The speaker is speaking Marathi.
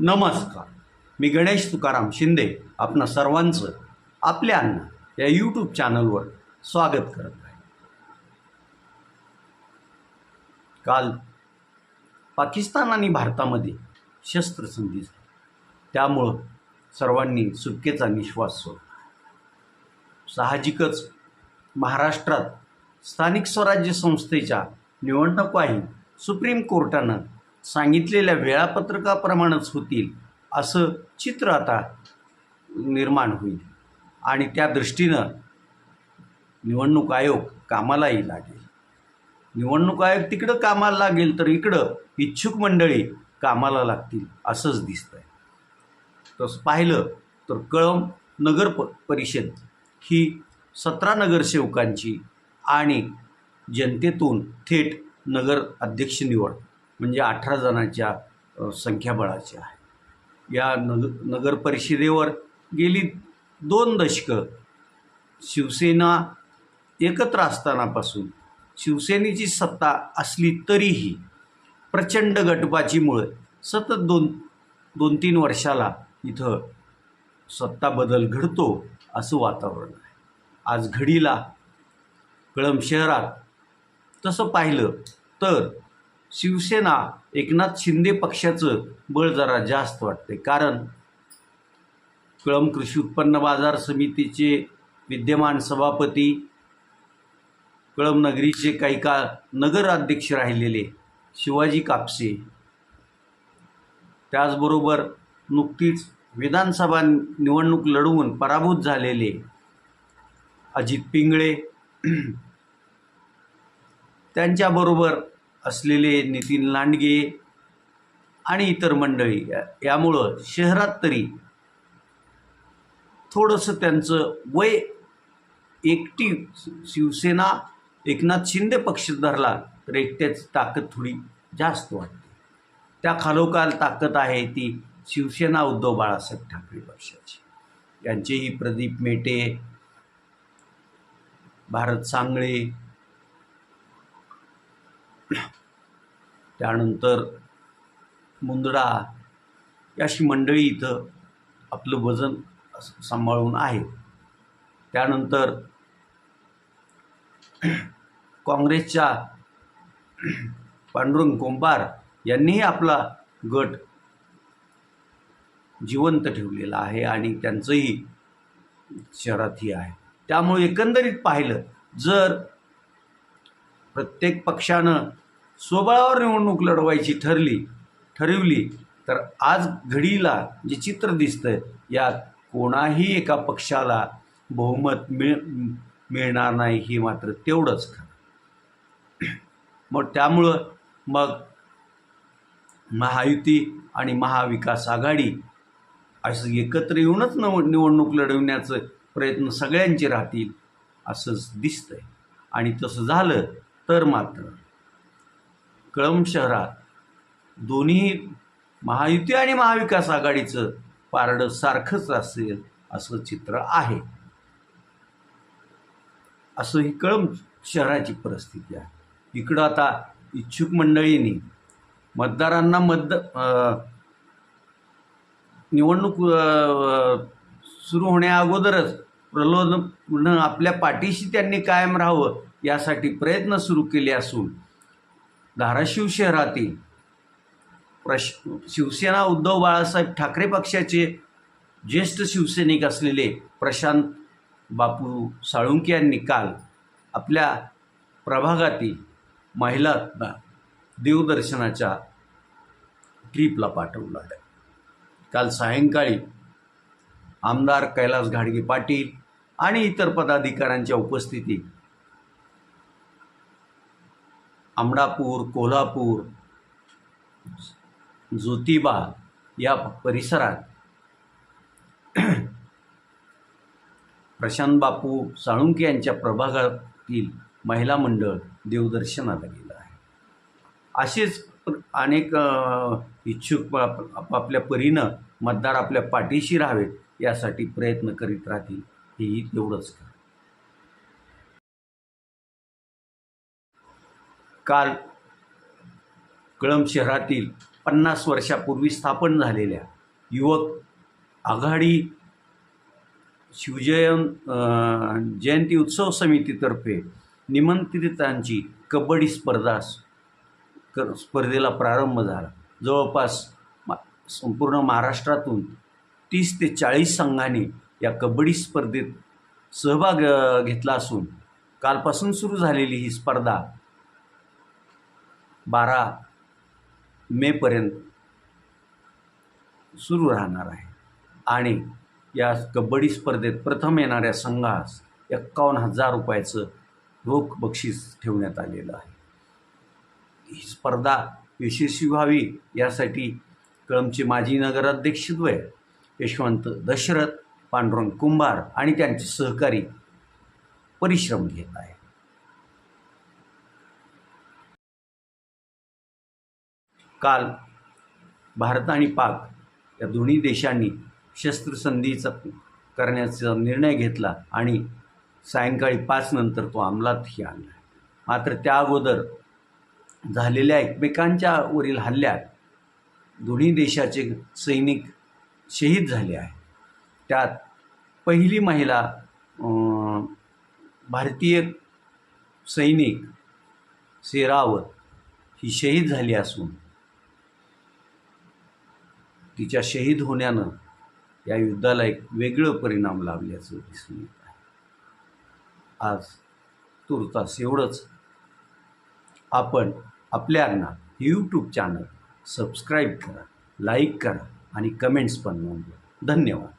नमस्कार. मी गणेश तुकाराम शिंदे आपणा सर्वांचं आपल्या अन्न या यूट्यूब चॅनलवर स्वागत करत आहे. काल पाकिस्तान आणि भारतामध्ये शस्त्रसंधी झाली. त्यामुळं सर्वांनी सुटकेचा निश्वास सोडला. साहजिकच महाराष्ट्रात स्थानिक स्वराज्य संस्थेच्या निवडणुकाही सुप्रीम कोर्टानं सांगितलेल्या वेळापत्रकाप्रमाणेच होतील असं चित्र आता निर्माण होईल. आणि त्या दृष्टीनं निवडणूक आयोग कामालाही लागेल. निवडणूक आयोग तिकडं कामाला लागेल तर इकडं इच्छुक मंडळी कामाला लागतील असंच दिसतंय. तसं पाहिलं तर कळंब नगर प परिषद ही सतरा नगरसेवकांची आणि जनतेतून थेट नगर अध्यक्ष निवड म्हणजे अठरा जणांच्या संख्याबळाची आहे. या नग नगर परिषदेवर गेली दोन दशकं शिवसेना एकत्र असतानापासून शिवसेनेची सत्ता असली तरीही प्रचंड गटबाजीमुळे सतत दोन दोन तीन वर्षाला इथं सत्ता बदल घडतो असं वातावरण आहे. आज घडीला कळंब शहरात तसं पाहिलं तर शिवसेना एकनाथ शिंदे पक्षाचं बळ जरा जास्त वाटते कारण कळम कृषी उत्पन्न बाजार समितीचे विद्यमान सभापती कळमनगरीचे काही काळ नगराध्यक्ष राहिलेले शिवाजी कापसे. त्याचबरोबर नुकतीच विधानसभा निवडणूक लढवून पराभूत झालेले अजित पिंगळे. त्यांच्याबरोबर असलेले नितीन लांडगे आणि इतर मंडळी यामुळं शहरात तरी थोडंसं त्यांचं वय एकटी शिवसेना एकनाथ शिंदे पक्ष धरला तर एकट्याची ताकद थोडी जास्त वाटते. त्या खालोखाल ताकद आहे ती शिवसेना उद्धव बाळासाहेब ठाकरे पक्षाची. यांचेही प्रदीप मेटे भारत सांगळे त्यानंतर मुंदडा अशी मंडळी इथं आपलं वजन सांभाळून आहे. त्यानंतर काँग्रेसच्या पांडुरंग कोंबार यांनीही आपला गट जिवंत ठेवलेला आहे आणि त्यांचंही शहरातही आहे. त्यामुळे एकंदरीत पाहिलं जर प्रत्येक पक्षानं स्वबळावर निवडणूक लढवायची ठरली ठरवली तर आज घडीला जे चित्र दिसतंय यात कोणाही एका पक्षाला बहुमत मिळ मिळणार नाही हे मात्र तेवढंच खरं. मग त्यामुळं मग महायुती आणि महाविकास आघाडी असं एकत्र येऊनच नव निवडणूक लढवण्याचं प्रयत्न सगळ्यांचे राहतील असंच दिसतंय. आणि तसं झालं तर मात्र कळंब शहरात दोन्ही महायुती आणि महाविकास आघाडीचं पारडं सारखंच असेल असं चित्र आहे. असं ही कळंब शहराची परिस्थिती आहे. इकडं आता इच्छुक मंडळींनी मतदारांना मतद निवडणूक सुरू होण्या अगोदरच प्रलोभन आपल्या पाठीशी त्यांनी कायम राहावं यासाठी प्रयत्न सुरू केले असून धाराशिव शहरातील प्रश शिवसेना उद्धव बाळासाहेब ठाकरे पक्षाचे ज्येष्ठ शिवसैनिक असलेले प्रशांत बापू साळुंके यांनी काल आपल्या प्रभागातील महिलांना देवदर्शनाच्या ट्रीपला पाठवलं आहे. काल सायंकाळी आमदार कैलास घाडगे पाटील आणि इतर पदाधिकाऱ्यांच्या उपस्थितीत आमडापूर कोल्हापूर ज्योतिबा या परिसरात प्रशांत बापू साळुंके यांच्या प्रभागातील महिला मंडळ देवदर्शनाला गेलं आहे. असेच अनेक इच्छुक आप- आपापल्या परीनं मतदार आपल्या पाठीशी राहावेत यासाठी प्रयत्न करीत राहतील हेही तेवढंच काल कळंब शहरातील पन्नास वर्षापूर्वी स्थापन झालेल्या युवक आघाडी शिवजयन जयंती उत्सव समितीतर्फे निमंत्रितांची कबड्डी स्पर्धा क स्पर्धेला प्रारंभ झाला. जवळपास मा संपूर्ण महाराष्ट्रातून तीस ते चाळीस संघांनी या कबड्डी स्पर्धेत सहभाग घेतला असून कालपासून सुरू झालेली ही स्पर्धा बारा मेपर्यंत सुरू राहणार आहे. आणि या कबड्डी स्पर्धेत प्रथम येणाऱ्या संघास एक्कावन्न हजार रुपयाचं रोख बक्षीस ठेवण्यात आलेलं आहे. ही स्पर्धा यशस्वी व्हावी यासाठी कळमचे माजी नगराध्यक्षद्वय यशवंत दशरथ पांडुरंग कुंभार आणि त्यांचे सहकारी परिश्रम घेत आहे काल भारत आणि पाक या दोन्ही देशांनी शस्त्रसंधीचा करण्याचा निर्णय घेतला आणि सायंकाळी पाच नंतर तो अंमलातही आणला. मात्र त्या अगोदर झालेल्या एकमेकांच्या वरील हल्ल्यात दोन्ही देशाचे सैनिक शहीद झाले आहे त्यात पहिली महिला भारतीय सैनिक सेरावत ही शहीद झाली असून तिच्या शहीद होण्यानं या युद्धाला एक वेगळं परिणाम लावल्याचं दिसून येत आहे. आज तुर्तास एवढंच. आपण आपल्याना यूट्यूब चॅनल सबस्क्राईब करा लाईक करा आणि कमेंट्स पण नोंदवा. धन्यवाद.